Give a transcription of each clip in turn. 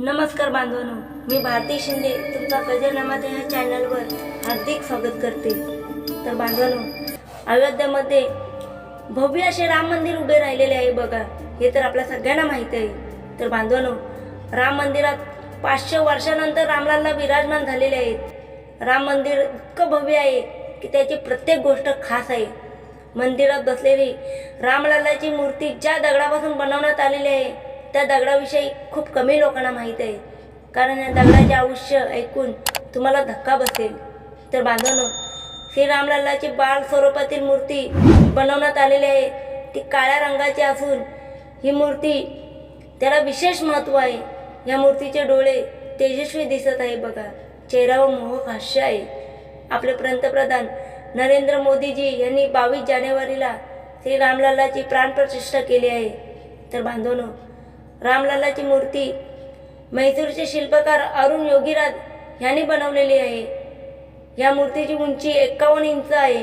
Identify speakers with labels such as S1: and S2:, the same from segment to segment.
S1: नमस्कार बांधवांनो मी भारती शिंदे तुमचा गजर ह्या चॅनलवर हार्दिक स्वागत करते. तर बांधवांनो अयोध्यामध्ये भव्य असे राम मंदिर उभे राहिलेले आहे बघा हे तर आपल्या सगळ्यांना माहीत आहे. तर बांधवांनो राम मंदिरात पाचशे वर्षानंतर रामलाला विराजमान झालेले आहेत. राम मंदिर इतकं भव्य आहे की त्याची प्रत्येक गोष्ट खास आहे. मंदिरात बसलेली रामलालाची मूर्ती ज्या दगडापासून बनवण्यात आलेली आहे त्या दगडाविषयी खूप कमी लोकांना माहीत आहे. कारण या दगडाचे आयुष्य ऐकून तुम्हाला धक्का बसेल. तर बांधवनं श्रीरामलालाची बाळ स्वरूपातील मूर्ती बनवण्यात आलेली आहे. ती काळ्या रंगाची असून ही मूर्ती त्याला विशेष महत्त्व आहे. या मूर्तीचे डोळे तेजस्वी दिसत आहे बघा. चेहऱ्यावर मोहक हास्य आहे. आपले पंतप्रधान नरेंद्र मोदीजी यांनी बावीस जानेवारीला श्री रामलालाची प्राणप्रतिष्ठा केली आहे. तर बांधवनं रामलालाची मूर्ती मैसूरचे शिल्पकार अरुण योगीराज ह्यांनी बनवलेली आहे. या मूर्तीची उंची एक्कावन्न इंच आहे.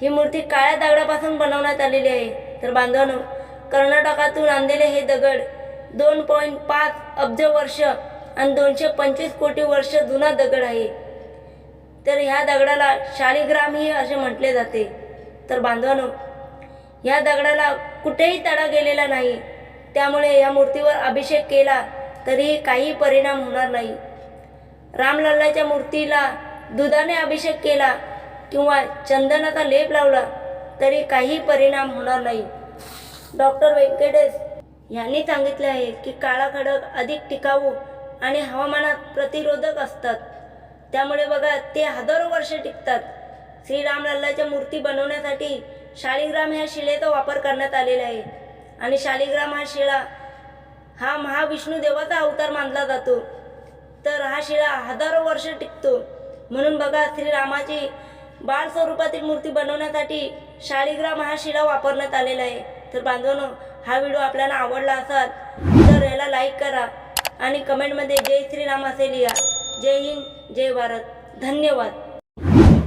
S1: ही मूर्ती काळ्या दगडापासून बनवण्यात आलेली आहे. तर बांधवांनो कर्नाटकातून आणलेले हे दगड दोन पॉईंट पाच अब्ज वर्ष आणि दोनशे पंचवीस कोटी वर्ष जुना दगड आहे. तर ह्या दगडाला शालिग्रामही असे म्हटले जाते. तर बांधवानो ह्या दगडाला कुठेही तडा गेलेला नाही. त्यामुळे या मूर्तीवर अभिषेक केला तरीही काही परिणाम होणार नाही. रामलल्लाच्या मूर्तीला दुधाने अभिषेक केला किंवा चंदनाचा लेप लावला तरी काही परिणाम होणार नाही. डॉक्टर व्यंकटेश यांनी सांगितले आहे की काळा खडक अधिक टिकाऊ आणि हवामानात प्रतिरोधक असतात. त्यामुळे बघा ते हजारो वर्ष टिकतात. श्रीरामलल्लाच्या मूर्ती बनवण्यासाठी शालिग्राम ह्या शिलेचा वापर करण्यात आलेला आहे. आणि शालिग्राम हा शिळा हा महाविष्णू देवाचा अवतार मानला जातो. तर हा शिळा हजारो वर्ष टिकतो. म्हणून बघा श्रीरामाची बाळ स्वरूपातील मूर्ती बनवण्यासाठी शालिग्राम हा शिळा वापरण्यात आलेला आहे. तर बांधवांनो हा व्हिडिओ आपल्याला आवडला असाल तर याला लाईक करा आणि कमेंटमध्ये जय श्रीराम असे लिहा. जय हिंद जय भारत. धन्यवाद.